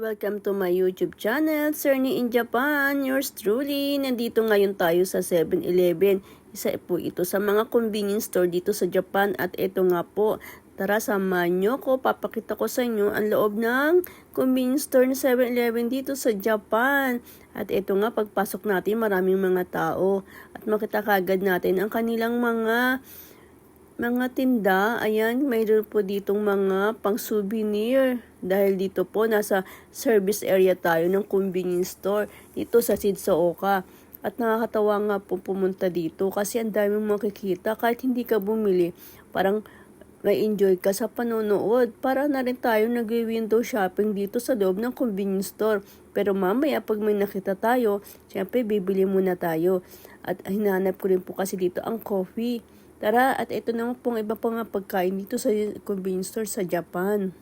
Welcome to my YouTube channel, Cerny in Japan. Yours truly. Nandito ngayon tayo sa 7-Eleven. Isa po ito sa mga convenience store dito sa Japan. At ito nga po, tara samahan nyo ko. Papakita ko sa inyo ang loob ng convenience store ng 7-Eleven dito sa Japan. At ito nga, pagpasok natin, maraming mga tao. At makita kagad natin ang kanilang mga mga tinda, ayan, mayroon po ditong mga pang souvenir. Dahil dito po, nasa service area tayo ng convenience store. Dito sa Shizuoka. At nakakatawa nga po pumunta dito kasi ang dami mong makikita kahit hindi ka bumili. Parang may enjoy ka sa panonood. Para na rin tayo nag-window shopping dito sa loob ng convenience store. Pero mamaya pag may nakita tayo, syempre bibili muna tayo. At hinanap ko rin po kasi dito ang coffee. Tara, at ito naman pong iba pa nga pagkain dito sa convenience store sa Japan.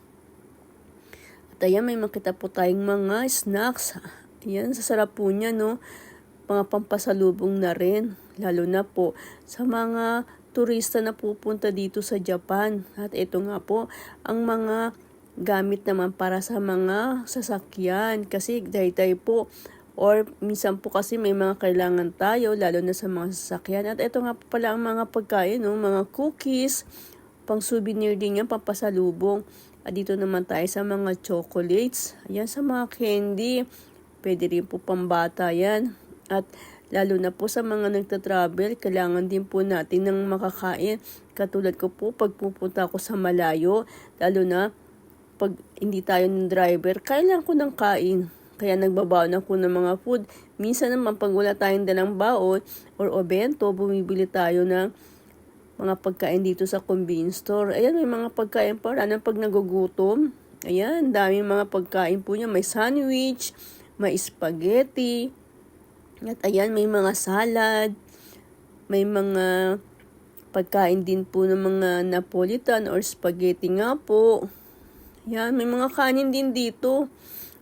At ayan, may makita po tayong mga snacks. Ayan, sasarap po niya, no? Mga pampasalubong na rin. Lalo na po sa mga turista na pupunta dito sa Japan. At ito nga po, ang mga gamit naman para sa mga sasakyan. Kasi dahil tayo po Or minsan po kasi may mga kailangan tayo, lalo na sa mga sasakyan. At ito nga po pala ang mga pagkain, no? mga cookies, pang souvenir din yan, pampasalubong. At dito naman tayo sa mga chocolates. Ayan, sa mga candy. Pwede rin po pambata yan. At lalo na po sa mga nagta-travel, kailangan din po natin ng makakain. Katulad ko po, pag pupunta ako sa malayo, lalo na pag hindi tayo ng driver, kailangan ko ng kain kaya nagbabaon ako ng mga food. Minsan naman pag wala tayong dalang baon or obento, bumibili tayo ng mga pagkain dito sa convenience store. Ayan, may mga pagkain pa. Ano pag nagugutom? Ayan, daming mga pagkain po niya. May sandwich, may spaghetti. At ayan, may mga salad. May mga pagkain din po ng mga Napolitan or spaghetti nga po. Ayan, may mga kanin din dito.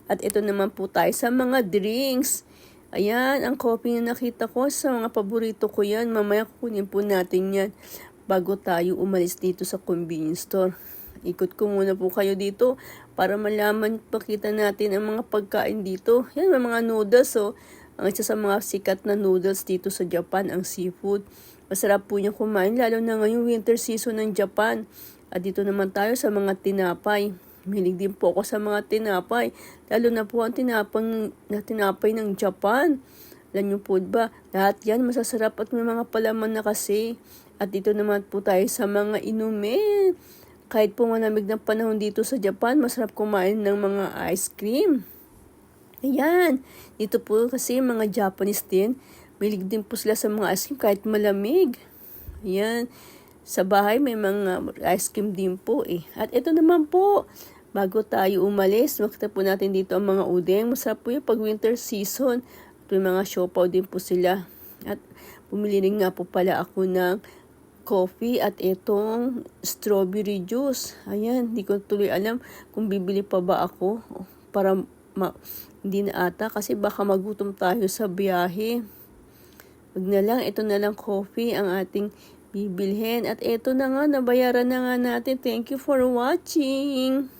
At ito naman po tayo sa mga drinks. Ayan, ang coffee na nakita ko sa mga paborito ko yan. Mamaya kukunin po natin yan bago tayo umalis dito sa convenience store. Ikot ko muna po kayo dito para malaman, pakita natin ang mga pagkain dito. Yan, mga noodles, oh. Ang isa sa mga sikat na noodles dito sa Japan, ang seafood. Masarap po niya kumain, lalo na ngayong winter season ng Japan. At dito naman tayo sa mga tinapay. Milig din po ako sa mga tinapay. Lalo na po ang tinapang, na tinapay ng Japan. Alam niyo po ba, lahat yan masasarap at may mga palaman na kasi. At dito naman po tayo sa mga inumin. Kahit po malamig ng panahon dito sa Japan, masarap kumain ng mga ice cream. Ayan, dito po kasi mga Japanese din, milig din po sila sa mga ice cream kahit malamig. Ayan, sa bahay may mga ice cream din po eh. At ito naman po, Bago tayo umalis, makita po natin dito ang mga udeng. Masarap po yung pag winter season. At may mga siopaw din po sila. At bumili rin nga po pala ako ng coffee at itong strawberry juice. Ayan, hindi ko tuloy alam kung bibili pa ba ako para ma hindi na ata kasi baka magutom tayo sa biyahe. Wag na lang, ito na lang coffee ang ating bibilhin. At ito na nga, nabayaran na nga natin. Thank you for watching.